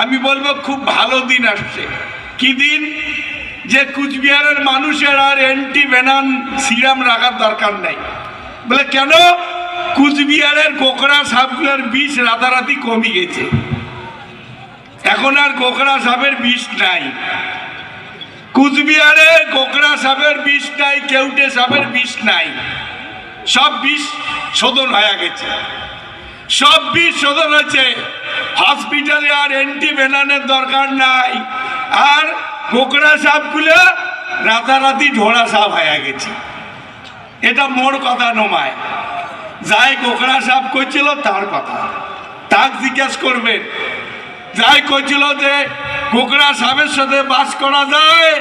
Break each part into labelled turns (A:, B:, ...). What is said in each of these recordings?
A: আমি বলব খুব ভালো দিন আসছে। কি দিন? যে কুচবিহারের মানুষের আর অ্যান্টি ভেনান সিরাম রাখার দরকার নাই। বলে, কেন? কুচবিহারের কোকড়া সাপগুলোর বিষ রাতারাতি কমে গেছে। এখন আর কোকড়া সাপের বিষ নাই। কুচবিহারে কোকড়া সাপের বিষ নাই, কেউটে সাপের বিষ নাই। সব বিষ শোধন হয়ে গেছে। সব বিষ শোধন হয়েছে। হসপিটালে আর অ্যান্টিভেনানের দরকার নাই। আর কোকড়া সাপগুলো রাতারাতি ঢোড়া সাপ হয়ে গেছে। এটা মোর কথা নমায়। যাই কোকড়া সাপ করছিল তার কথা। তাক জিজ্ঞেস করবেন, যাই করছিল যে কোকড়া সাপের সাথে বাস করা যায়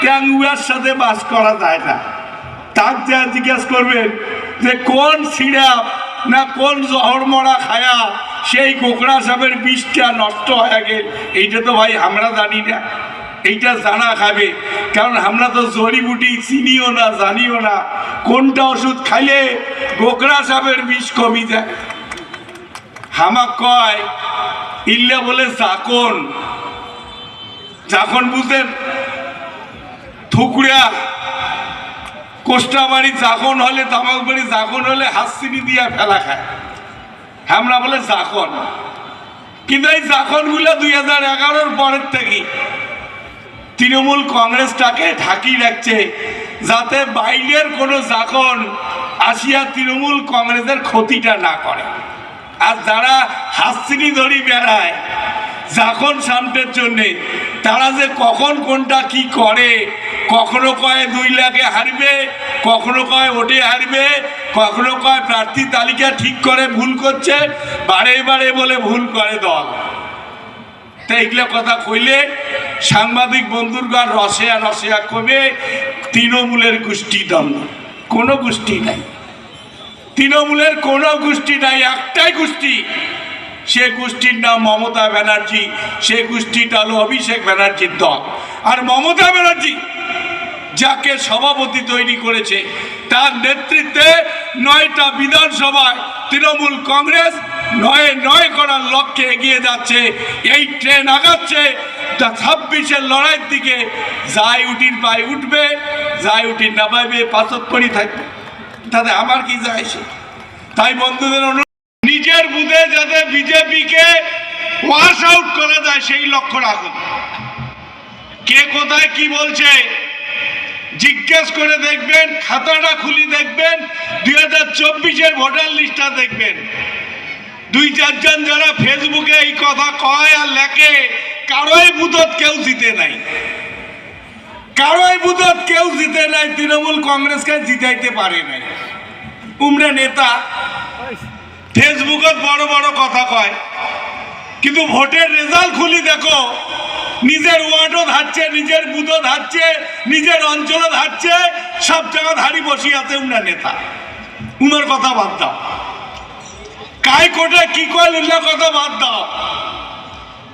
A: ট্যাঙ্গুয়ার সাথে বাস করা যায় না। তাক যা জিজ্ঞেস করবেন যে কোন সিরাপ না কোন জহর মরা খায়া সেই কোকড়া সাপের বিষটা নষ্ট হয়ে গেল। এইটা তো ভাই আমরা জানি না। এইটা জানা খাবে। কারণ আমরা তো জড়িবুটি চিনিও না, জানিও না। কোনটা ওষুধ খাইলে গোকড়া সাপের বিষ কমি যায়? হামাক কয়, ইল্লে বলে জাকন। জাকন বুঝেন থুকড়া কোষ্টাবাড়ি জাকন হলে তামাক বাড়ি জাকন হলে হাসিনি দিয়া ফেলা খায়। আমরা বলে জাকন কিন্তু এই জাকনগুলো দুই হাজার এগারোর পরের থেকে তৃণমূল কংগ্রেসটাকে ঢাকি রাখছে যাতে বাইরের কোনো জাকন আসিয়া তৃণমূল কংগ্রেসের ক্ষতিটা না করে। আর যারা হাসিনি ধরি বেড়ায় জাকন শান্তের জন্যে, তারা যে কখন কোনটা কি করে, কখনো কয়ে দুই লাখে হারবে কখনো কয় ওটে হারবে, কখনো কয় প্রার্থী তালিকা ঠিক করে ভুল করছে, বারে বারে বলে ভুল করে দল। তা এগুলো কথা কইলে সাংবাদিক বন্ধুরগণ রসেয়া রসেয়া কমে তৃণমূলের গোষ্ঠী দ্বন্দ্ব কোনো গোষ্ঠী নাই। তৃণমূলের কোনো গোষ্ঠী নাই, একটাই গোষ্ঠী। সে গোষ্ঠীর নাম মমতা ব্যানার্জি, সে গোষ্ঠীটা হলো অভিষেক ব্যানার্জির দল। আর মমতা ব্যানার্জি যাকে সভাপতি তৈরি করেছে, তার নেতৃত্বে নয়টা বিধানসভায় তৃণমূল কংগ্রেস নয় নয় করার লক্ষ্যে এগিয়ে যাচ্ছে। এই ট্রেন আগাচ্ছে, তা ছাব্বিশের লড়াইয়ের দিকে যাই উঠির পায়ে উঠবে, যাই উটির না পাইবে পাঁচত পরি থাকবে। তাতে আমার কি যায় সে তাই বন্ধুদের অনুরোধ, নিজের বুধে যাতে বিজেপিকে ওয়াশ আউট করা যায় সেই লক্ষ্য রাখুন। কে কোথায় কি বলছে জিজ্ঞেস করে দেখবেন, খাতাটা খুলি দেখবেন, দুই হাজার চব্বিশের ভোটার লিস্টটা দেখবেন। দুই চারজন যারা ফেসবুকে এই কথা কয় আর লেখে, কারোই বুধত কেউ জিতে নাই। কারোই বুধত কেউ জিতে নাই, তৃণমূল কংগ্রেসকে জিতাইতে পারে নাই। উমরা নেতা ফেসবুকত বড় বড় কথা কয়, কিন্তু ভোটের রেজাল্ট খুলি ওয়ার্ডও ধাচ্ছে নিজের বুথও ধাচ্ছে নিজের অঞ্চলও ধাচ্ছে সব জায়গা ধারি বসি আছে উমরা নেতা। উনার কথা বাদ দাও। কাই কোটে কি কয় উল্লা কথা বাদ দাও।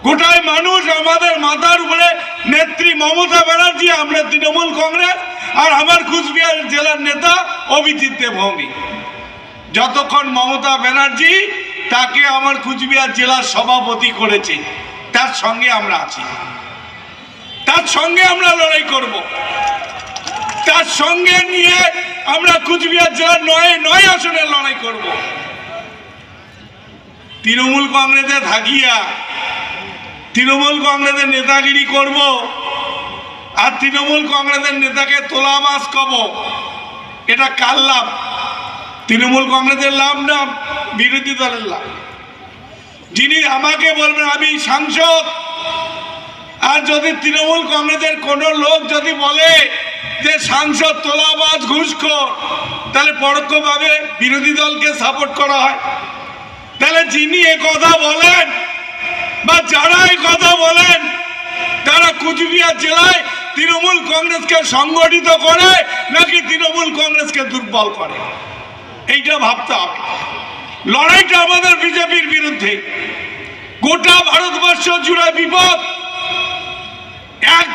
A: গোটায় মানুষ আমাদের মাথার উপরে নেত্রী মমতা ব্যানার্জি, আমরা তৃণমূল কংগ্রেস আর আমার কুচবিহার জেলার নেতা অভিজিৎ দেবভৌমিক যতক্ষণ মমতা ব্যানার্জি তাকে আমার কুচবিহার জেলার সভাপতি করেছে, তার সঙ্গে আমরা আছি। তার সঙ্গে আমরা লড়াই করব। তার সঙ্গে নিয়ে আমরা কুচবিহার জেলার নয় নয় আসনের লড়াই করব। তৃণমূল কংগ্রেসে থাকিয়া তৃণমূল কংগ্রেসের নেতাগিরি করব আর তৃণমূল কংগ্রেসের নেতাকে তোলা মাস কব এটা কার লাভ? তৃণমূল কংগ্রেসের লাভ না বিরোধী দলের লাভ? যিনি আমাকে বলবেন, আমি সাংসদ আর যদি তৃণমূল কংগ্রেসের কোনো লোক যদি বলে যে সাংসদ তোলাবাজ ঘুষখোর, তাহলে পরোক্ষভাবে বিরোধী দলকে সাপোর্ট করা হয়। তাহলে যিনি এ কথা বলেন বা যারা এই কথা বলেন, তারা কুচবিহার জেলায় তৃণমূল কংগ্রেসকে সংগঠিত করে নাকি তৃণমূল কংগ্রেসকে দুর্বল করে? এইটা ভাবতে হবে। লড়াইটা আমাদের বিজেপির বিরুদ্ধে। গোটা ভারতবর্ষ জুড়ে বিপদ।